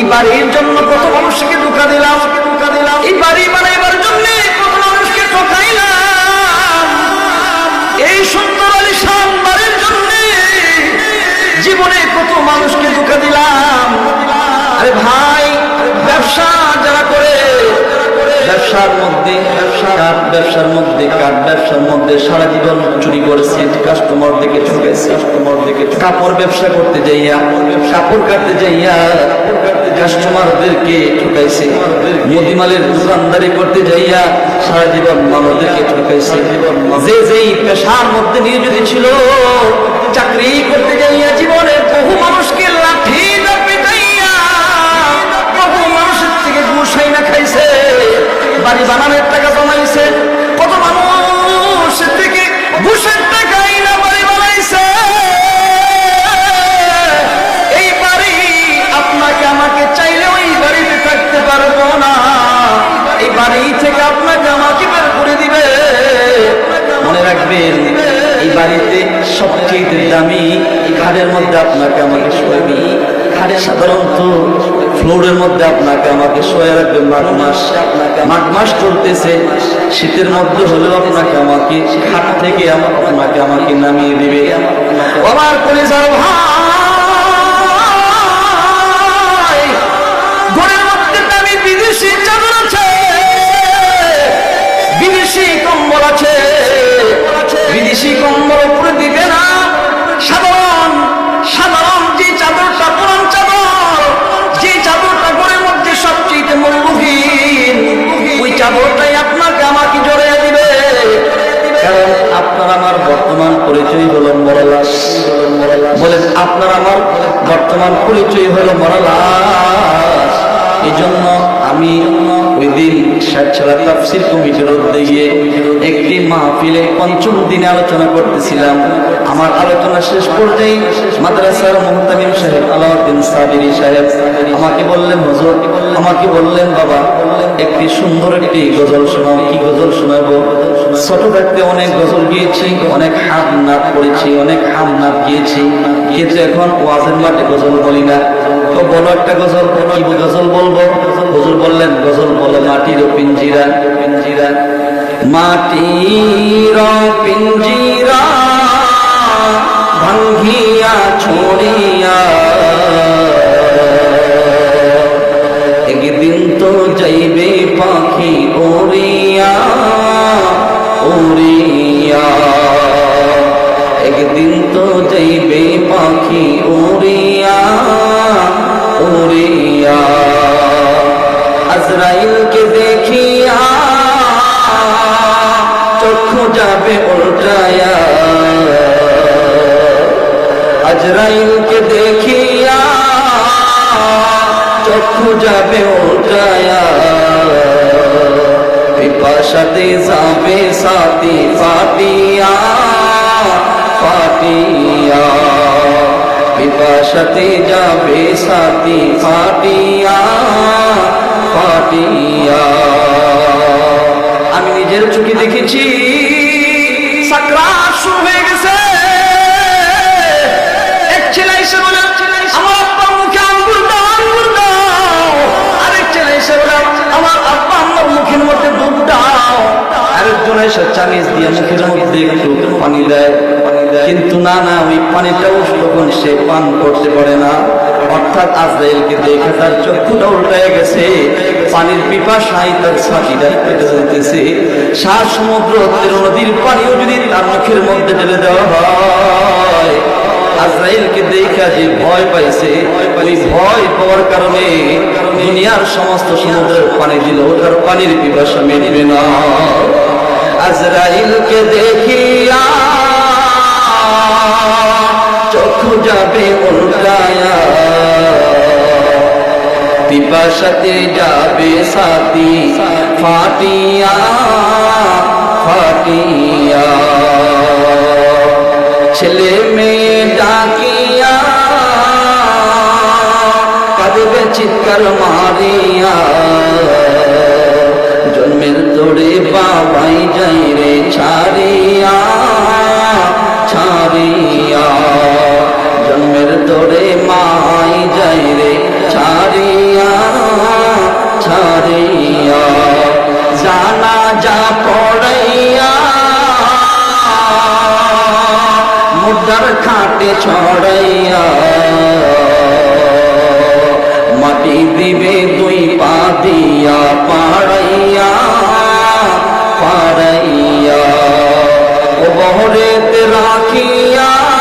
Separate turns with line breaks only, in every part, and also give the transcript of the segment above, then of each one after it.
এই বাড়ির জন্য কত মানুষকে ধোকা দিলাম। ব্যবসার মধ্যে সারা জীবন চুরি করেছে কাস্টমার দিকে ঠকেছে কাস্টমার দিকে কাপড় ব্যবসা করতে যাইয়া, কাপড় কাটতে যাইয়া কাস্টমারদেরকে ঠকাইছে। দোকানদারি করতে যাইয়া সারা জীবন মানুষদেরকে ঠকাইছে। যে যেই পেশার মধ্যে নিয়োজিত ছিল, চাকরি করতে যাইয়া জীবনের বহু মানুষকে লাঠি বহু মানুষের থেকে ঘুষাই না খাইছে, বাড়ি বানানোর টাকা জমাইছে। আপনাকে আমাকে শোয়াবি সাধারণত ফ্লোরের মধ্যে আপনাকে আমাকে শোয়া রাখবে মাঘ মাস মাঘ মাস চলতেছে। শীতের মধ্যে হলেও আপনাকে আমাকে খাট থেকে আপনাকে আমাকে নামিয়ে দিবে। আমার মধ্যে দামি বিদেশি বিদেশি কম্বল আছে, বিদেশি কম্বল উপরে বর্তমান পরিচয় হলো মরালাস। বলেন, আপনার আমার বর্তমান পরিচয় হলো মরালাস। এই জন্য আমি ওই দিন তাফসির কমিটির উদ্যোগে একটি মাহফিলে পঞ্চম দিনে আলোচনা করতেছিলাম। আমার আলোচনা শেষ পর্যায়ে মাদ্রাসার মোহতামিম সাহেব, আলাউদ্দিন সাবিরি সাহেব, আমাকে বললেন, হুজুর, আমাকে বললেন, বাবা, একটি সুন্দর একটি গজল শোনাও। কি গজল শোনাবো? ছোট থাকতে অনেক গজল গিয়েছি, অনেক করেছি, অনেক গিয়েছি, কিন্তু এখন ওয়াজের মাঠে গজল বলি না। তো বলো একটা গজল গজল বলব? বললেন, গজল বলো, মাটির পিঞ্জিরা পিঞ্জিরা, মাটির পিঞ্জিরা। ভাঙ্গিয়া ছড়িয়া। একদিন তো যাইবে পাখি ওরিয়া ওরিয়া একদিন তো যাইবে পাখি ওরিয়া ওরিয়া আজরাইলকে দেখিয়া চক্ষু যাবে উল্টায়া। আজরাইলকে দেখিয়া চক্ষু যাবে উল্টায়া পিপাসাতে যাবে সাথী ফাটিয়া ফাটিয়া। পিপাসাতে যাবে সাথী ফাটিয়া ফাটিয়া। আমি নিজের চোখে দেখেছি এসে চামিচ দিয়ে মুখের মধ্যে একটু পানি দেয়। কিন্তু না না, ওই পানিটাও তখন সে পান করতে পারে না, অর্থাৎ আজরাইলকে দেখে তার চক্ষুটা উল্টায় গেছে। পানির তার ছাতিটা পেটে সাত সমুদ্র নদীর পানিও যদি তার মুখের মধ্যে ঢেলে দেওয়া হয়, আজরাইলকে দেখা যে ভয় পাইছে। ওই ভয় পাওয়ার কারণে দুনিয়ার সমস্ত সমুদ্রের পানি দিল ওটার পানির পিপাসা মেটবে না। আজরাইলকে দেখিয়া চক্ষু যাবে উল্টায়া পিপাসাতে যাবে সাথী ফাটিয়া ফাটিয়া ছেলে মেয়ে ডাকিয়া কাঁদবে চিৎকার মারিয়া তোরে মাই যাই রে, ছাড়িয়া ছাড়িয়া। জানা যা পড়াইয়া মুদার খাটে ছড়াইয়া। মাটি দিবে দুই পা দিয়া পাড়াইয়া পাড়াইয়া। ও রাখিয়া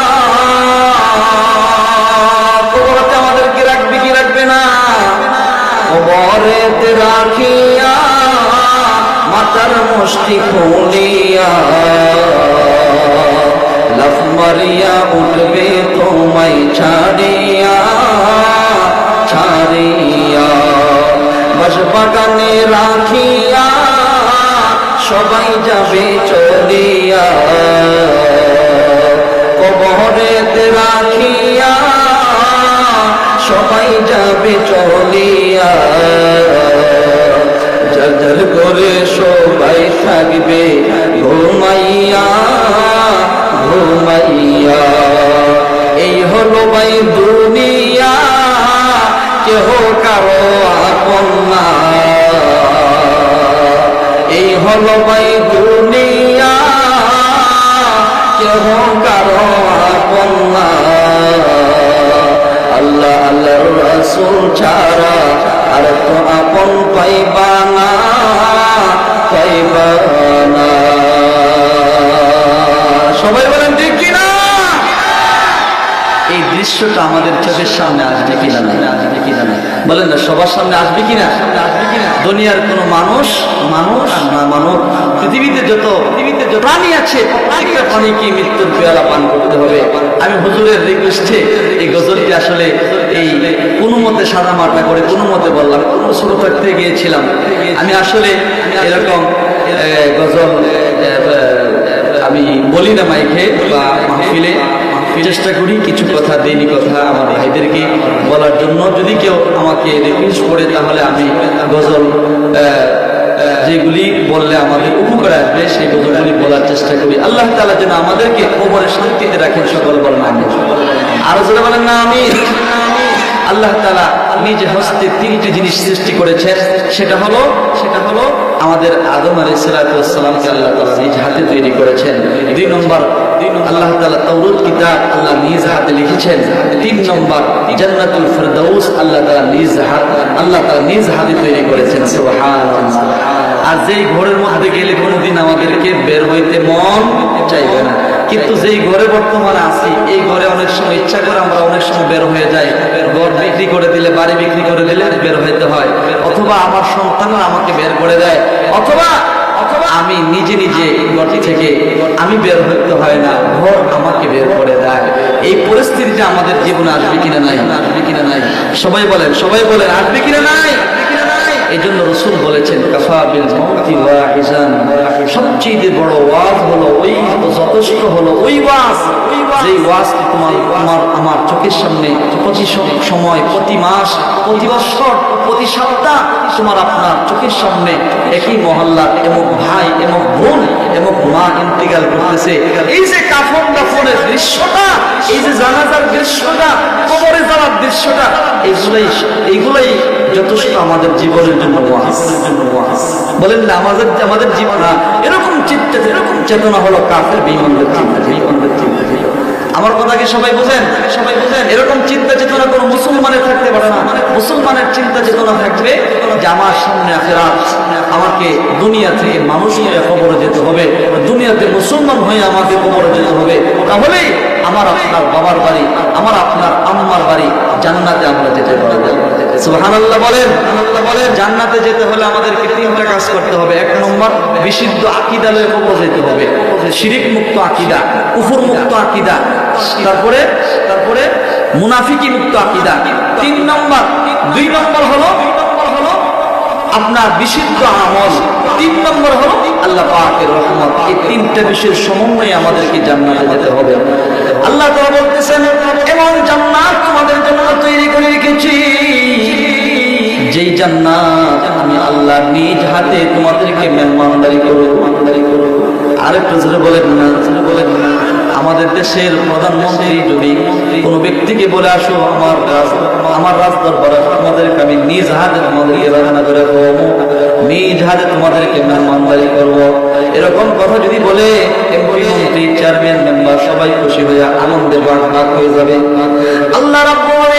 বাস বাগানে রাখিয়া সবাই যাবে চলিয়া। কবরেতে রাখিয়া সবাই যাবে চলিয়া। জল করে সবাই থাকবে রাসূল ছাড়া আর তো আপন পাইবা না পাইবা না। সবাই বলেন, ঠিক কিনা? এই দৃশ্যটা আমাদের চোখের সামনে আসবে কিনা না আসবে কিনা না বলেন না, সবার সামনে আসবে কিনা আসবে কিনা? দুনিয়ার কোনো মানুষ মানুষ না মানব পৃথিবীতে যত পৃথিবীতে যত প্রাণী আছে, প্রত্যেকটা প্রাণীকে মৃত্যুর পেয়ালা পান করতে হবে। আমি হুজুরের রিকোয়েস্টে এই গজলটি আসলে এই কোনো মতে সাদা মাটা করে কোনো মতে বললাম, কোনো ছোট থাকতে গিয়েছিলাম। আমি আসলে এরকম গজল আমি বলি না মাইকে বা মাহফিলে। চেষ্টা করি কিছু কথা দিনই কথা আমার ভাইদেরকে বলার জন্য। যদি কেউ আমাকে রিকোয়েস্ট করে, তাহলে আমি গজল যেগুলি বললে আমাদের উপকার আসবে, সেই গজলগুলি বলার চেষ্টা করি। আল্লাহ তালা যেন আমাদেরকে ওপরে শান্তিতে রাখেন সকল বলেন আমি আরও যারা বলেন না আমি আল্লাহ তালা নিজে হস্তে তিনটি জিনিস সৃষ্টি করেছেন। সেটা হলো সেটা হলো আমাদের আদম আলী সালাতামকে আল্লাহ তালা নিজ হাতে তৈরি করেছেন। দুই নম্বর, আল্লাহ তালা তৌরুদ কিতাব আল্লাহ নিজ হাতে লিখেছেন। তিন নম্বর, জান্নাতুল ফেরদাউস আল্লাহ তালা নিজ হাত আল্লাহ তালা নিজ হাতে তৈরি করেছেন। আর যেই ঘরের মধ্যে গেলে কোনোদিন আমাদেরকে বের হইতে মন চাইবে না। কিন্তু যেই ঘরে বর্তমানে আছি, এই ঘরে অনেক সময় ইচ্ছা করে আমরা অনেক সময় বের হয়ে যাই। ঘর বিক্রি করে দিলে, বাড়ি বিক্রি করে দিলে বের হইতে হয়। অথবা আমার সন্তানরা আমাকে বের করে দেয়। অথবা আমি নিজে নিজে ঘর থেকে আমি বের হইতে হয় না, ঘর আমাকে বের করে দেয়। এই পরিস্থিতিটা আমাদের জীবনে আসবে কিনা নাই? আসবে কিনা নাই? সবাই বলেন সবাই বলেন, আসবে কিনা নাই? এই জন্য রসুল বলেছেন সবচেয়ে বড় ওয়াজ হলো ওই, যথেষ্ট হলো ওই ওয়াজ, যেই ওয়াজ তোমার আমার আমার চোখের সামনে প্রতি সময়, প্রতি মাস, প্রতি বছর, প্রতি সপ্তাহ তোমার আপনার চোখের সামনে একই মহল্লার এমন ভাই, এমন বোন এবং মা ইন্তিকাল করতেছে। এই যে কাফন দাফনের দৃশ্যটা, এই যে জানাজার দৃশ্যটা, কবরে যাওয়ার দৃশ্যটা এইগুলাই এইগুলাই যথেষ্ট আমাদের জীবনের জন্য ওয়াজ বলেন না, আমাদের আমাদের জীবন এরকম চিন্তা এরকম চেতনা হলো কাফের বিমানদের চিন্তা বিমানদের চিন্তা। আমার কথা কি সবাই বুঝেন? সবাই বুঝেন? এরকম চিন্তা চেতনা কোনো মুসলমানের থাকতে পারে না। মুসলমানের চিন্তা চেতনা থাকবে যে আমার সামনে আখেরাত আমাকে দুনিয়া থেকে মানুষ হয়ে কবরে যেতে হবে। দুনিয়াতে মুসলমান হয়ে আমাকে কবরে যেতে হবে। তাহলেই আমার আপনার বাবার বাড়ি, আমার আপনার আম্মার বাড়ি জান্নাতে আমরা যেতে পারব। সুবহানাল্লাহ বলেন আল্লাহ বলেন। জান্নাতে যেতে হলে আমাদেরকে তিনটা কাজ করতে হবে। এক নম্বর বিশুদ্ধ আকিদা লয়ে কবর যেতে হবে। শিরিক মুক্ত আকিদা, কুফুর মুক্ত আকিদা, তারপরে তারপরে মুনাফিকি মুক্ত আকিদা। তিন নম্বর, দুই নম্বর হলো আপনার বিশুদ্ধ আমল। তিন নম্বর হলো আল্লাহ পাকের রহমত। এই তিনটা বিষয়ের সমন্বয়ে আমাদেরকে জান্নাতে যেতে হবে। আল্লাহ তাআলা বলতেছেন, এমন জান্নাত তোমাদের জন্য তৈরি করে রেখেছি। আমি আল্লাহ নিজ হাতে তোমাদেরকে মেহমানদারি করব। মেহমানদারি করব আরেকটু জোরে বলেন না, জোরে বলেন না। আমাদের দেশের প্রধানমন্ত্রী যদি কোনো ব্যক্তিকে বলে আসো, আমার আমার রাজ দরবারে তোমাদেরকে আমি নিজ হাতে তোমাদেরকে রান্না করে খাওয়াবো নিজ হাতে তোমাদেরকে মেহমানদারি করব। এরকম কথা যদি বলে চেয়ারম্যান, মেম্বার, সবাই খুশি হয়ে আনন্দে ভাগ ভাগ হয়ে যাবে। আল্লাহ রাব্বুল